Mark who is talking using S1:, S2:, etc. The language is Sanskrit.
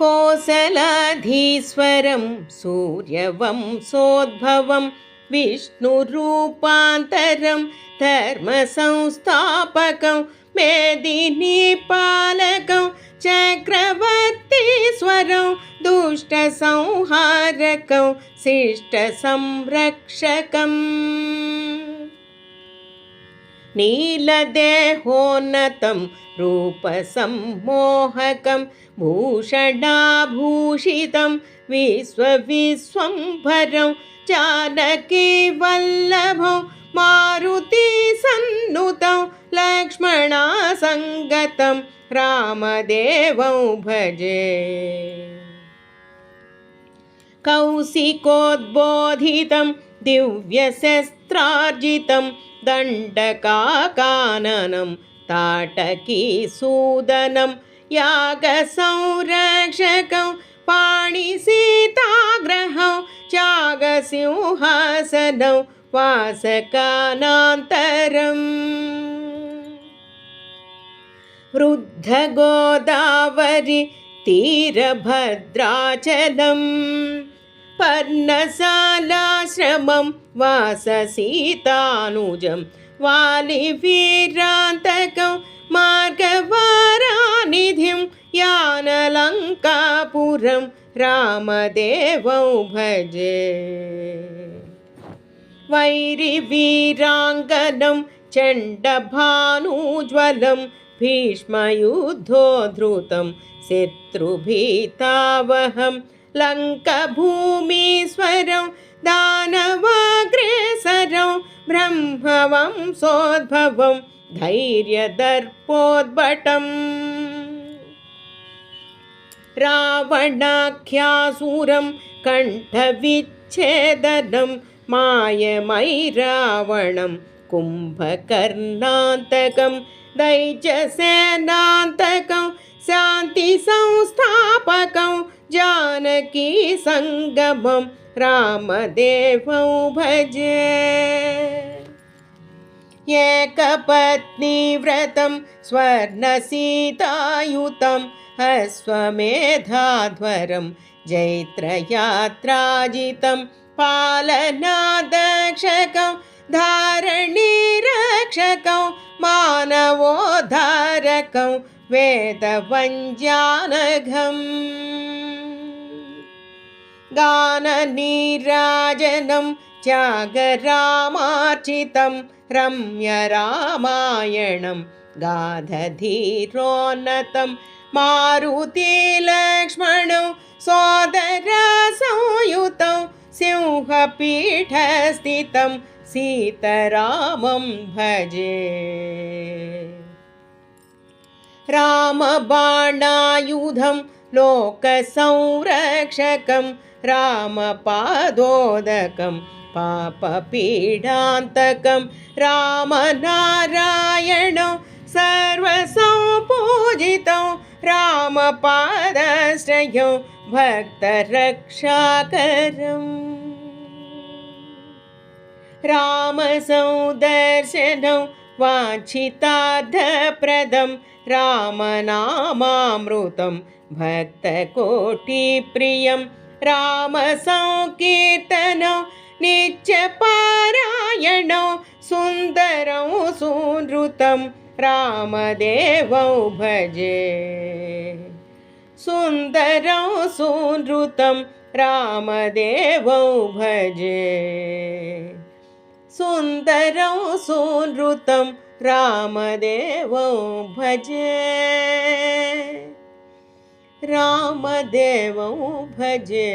S1: कोसलाधीश्वरं सूर्यवंशोद्भवं विष्णुरूपान्तरं धर्मसंस्थापकं मेदिनीपालकं चक्रवर्तीश्वरं दुष्टसंहारकं शिष्टसंरक्षकम् नीलदेहोन्नतं रूपसम्मोहकं भूषणाभूषितं विश्वविश्वम्भरं जानकीवल्लभं मारुतिसन्नुतं लक्ष्मणासङ्गतं रामदेवं भजे। कौशिकोद्बोधितं दिव्यशस्त्रार्जितं दण्डकाकाननं ताटकीसूदनं यागसंरक्षकं पाणिसीताग्रहं चागसिंहासनं वासकानान्तरम्। वृद्धगोदावरि तीरभद्राचलम् पर्णशालाश्रमं वाससीतानुजं वालिवीरान्तकं मार्गवारानिधिं यानलङ्कापुरं रामदेवं भजे। वैरिवीराङ्गनं चण्डभानुज्वलं भीष्मयुद्धोद्धृतं शत्रुभीतावहं लङ्कभूमीश्वरं दानवाग्रेसरं ब्रह्मवंशोद्भवं धैर्यदर्पोद्भटम् रावणाख्यासुरं कण्ठविच्छेदनं मायमैरावणं कुम्भकर्णान्तकं दैत्यसेनान्तकं शान्तिसंस्थापकं जानकीसङ्गमं रामदेवं भजे। एकपत्नीव्रतं स्वर्णसीतायुतं अश्वमेधाध्वरं जैत्रयात्राजितं पालनादक्षकं धारणीरक्षकं मानवोद्धारकं वेदवञ्जानघम् गाननीराजनं त्यागरामार्चितं रम्यरामायणं गाधधीरोन्नतं मारुतिलक्ष्मणौ सोदरसंयुतं सिंहपीठस्थितं सीतरामं भजे। रामबाणायुधं लोकसंरक्षकं रामपादोदकं पापपीडान्तकं रामनारायणं सर्वसंपूजितं रामपादश्रयं भक्तरक्षाकरम् रामसंदर्शनं वाञ्छितार्थप्रदं रामनामामृतं भक्तकोटिप्रियं रामसंकीर्तनं नित्यपारायणौ सुन्दरं सुनृतं रामदेवं भजे। सुन्दरं सुनृतं रामदेवं भजे सुन्दरं सुनृतं रामदेवं भजे। रामदेवं भजे